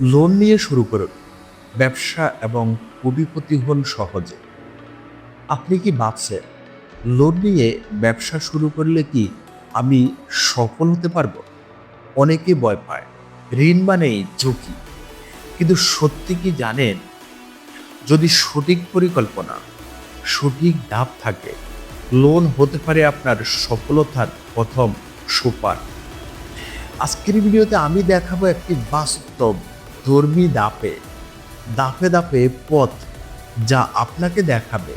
Loan নিয়ে শুরু করুন। ব্যবসা এবং কোটিপতি হন সহজে। আপনি কি ভাবছেন, লোন নিয়ে ব্যবসা শুরু করলে কি আমি সফল হতে পারব? অনেকে ভয় পায়, ঋণ মানেই ঝুঁকি। কিন্তু সত্যি কি জানেন, যদি সঠিক পরিকল্পনা, সঠিক ধাপ থাকে, লোন হতে পারে আপনার সফলতার প্রথম সোপান আজকের ভিডিওতে আমি দেখাবো একটি বাস্তব ধর্মী দাপে দাপে দাপে পথ যা আপনাকে দেখাবে।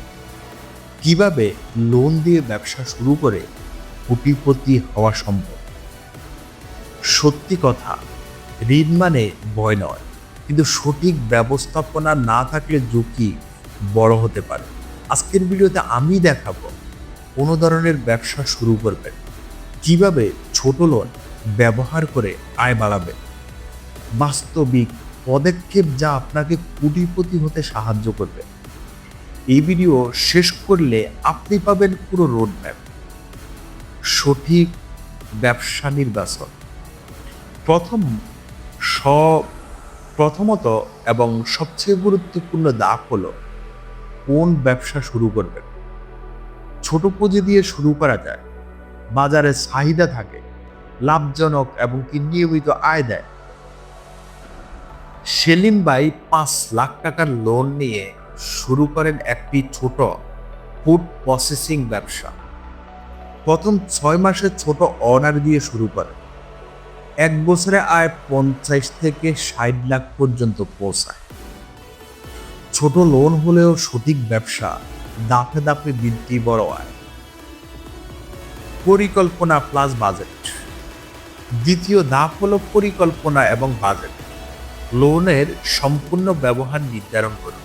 কীভাবে লোন দিয়ে ব্যবসা শুরু করে কোটিপতি হওয়া সম্ভব? সত্যি কথা, ঋণ মানে ভয় নয়, কিন্তু সঠিক ব্যবস্থাপনা না থাকলে ঝুঁকি বড় হতে পারে। আজকের ভিডিওতে আমি দেখাবো কোনো ধরনের ব্যবসা শুরু করবেন, কীভাবে ছোট লোন ব্যবহার করে আয় বাড়াবেন। বাস্তবিক পদক্ষেপ যা আপনাকে কোটিপতি হতে সাহায্য করবে। এই ভিডিও শেষ করলে আপনি পাবেন পুরো রোড ম্যাপ সঠিক ব্যবসা নির্বাচন। প্রথম সব প্রথমত এবং সবচেয়ে গুরুত্বপূর্ণ দাগ হলো কোন ব্যবসা শুরু করবেন। ছোট পুঁজি দিয়ে শুরু করা যায়। বাজারে চাহিদা থাকে, লাভজনক এবং কি নিয়মিত আয় দেয়। সেলিম ভাই পাঁচ লাখ টাকার লোন নিয়ে শুরু করেন একটি ছোট ফুড প্রসেসিং ব্যবসা। প্রথম ছয় মাসে ছোট অর্ডার দিয়ে শুরু করেন। এক বছরে আয় পঞ্চাশ থেকে ষাট লাখ পর্যন্ত পৌঁছায়। ছোট লোন হলেও সঠিক ব্যবসা দাপে দাপে বৃদ্ধি বড় আয় পরিকল্পনা প্লাস বাজেট দ্বিতীয় ধাপ হলো পরিকল্পনা এবং বাজেট লোনের সম্পূর্ণ ব্যবহার নির্ধারণ করুন।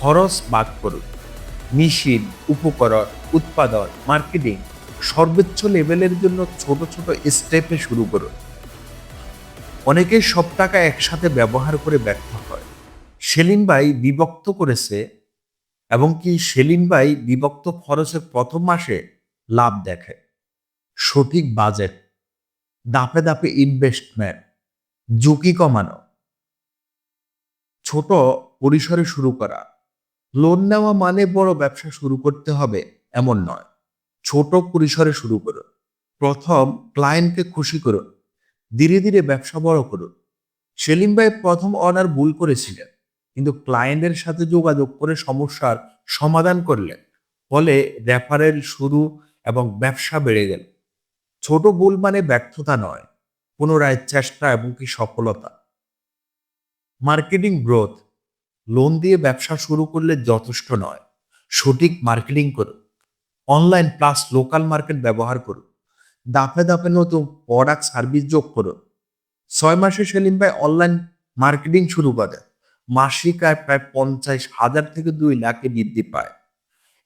খরচ বাদ করুন মেশিন, উপকরণ, উৎপাদন, মার্কেটিং সর্বোচ্চ লেভেলের জন্য ছোট ছোট স্টেপে শুরু করুন। অনেকে সব টাকা একসাথে ব্যবহার করে ব্যর্থ হয়। সেলিন ভাই বিভক্ত করেছে এবং কি সেলিম ভাই বিভক্ত খরচের প্রথম মাসে লাভ দেখে। সঠিক বাজেট, দাপে দাপে ইনভেস্টমেন্ট ঝুঁকি কমানো ছোট পরিসরে শুরু করা। লোন নেওয়া মানে বড় ব্যবসা শুরু করতে হবে, এমন নয়। ছোট পরিসরে শুরু করুন। প্রথম ক্লায়েন্টকে খুশি করুন। ধীরে ধীরে ব্যবসা বড় করুন। সেলিম ভাই প্রথম অনার ভুল করেছিলেন, কিন্তু ক্লায়েন্টের সাথে যোগাযোগ করে সমস্যার সমাধান করলেন। ফলে রেফারেল শুরু এবং ব্যবসা বেড়ে গেল। ছোট ভুল মানে ব্যর্থতা নয়, পুনরায় চেষ্টা এবং কি সফলতা। Marketing growth. লোন দিয়ে ব্যবসা শুরু করলে যথেষ্ট নয়। সঠিক মার্কেটিং করুন। অনলাইন প্লাস লোকাল মার্কেট ব্যবহার করুন। দাপে দাপে নতুন প্রোডাক্ট, সার্ভিস যোগ করুন। ছয় মাসে সেলিম ভাই অনলাইন মার্কেটিং শুরু করে। মাসিক আয় প্রায় পঞ্চাশ হাজার থেকে দুই লাখে বৃদ্ধি পায়।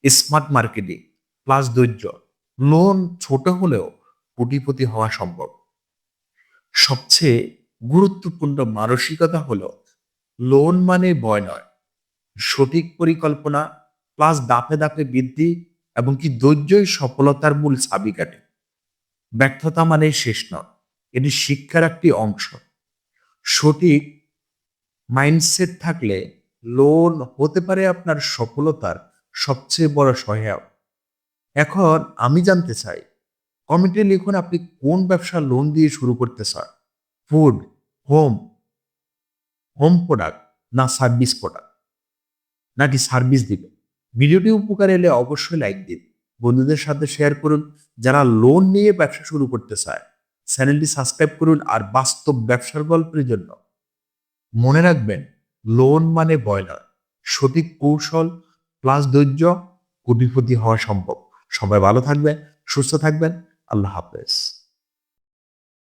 স্মার্ট মার্কেটিং প্লাস ধৈর্য। লোন ছোট হলেও কোটিপতি হওয়া সম্ভব। সবচেয়ে গুরুত্বপূর্ণ মানসিকতা হলো লোন মানে ভয় নয়। সঠিক পরিকল্পনা প্লাস দাপে দাপে বৃদ্ধি এবং কি ধৈর্যই সফলতার মূল চাবিকাঠি। ব্যর্থতা মানে শেষ নয়, এটি শিক্ষার একটি অংশ। সঠিক মাইন্ডসেট থাকলে লোন হতে পারে আপনার সফলতার সবচেয়ে বড় সহায়ক। এখন আমি জানতে চাই কমেন্টে লিখুন আপনি কোন ব্যবসা লোন দিয়ে শুরু করতে চান? ফুড হোম হোম প্রোডাক্ট না সার্ভিস প্রোডাক্ট নাকি সার্ভিস দিবে? ভিডিওটি উপকার এলে অবশ্যই লাইক দিন। বন্ধুদের সাথে শেয়ার করুন। যারা লোন নিয়ে ব্যবসা শুরু করতে চায় চ্যানেলটি সাবস্ক্রাইব করুন আর বাস্তব ব্যবসার গল্পের জন্য। মনে রাখবেন লোন মানে ভয় নয় সঠিক কৌশল প্লাস ধৈর্য কোটিপতি হওয়া সম্ভব। সবাই ভালো থাকবেন, সুস্থ থাকবেন। আল্লাহ হাফেজ।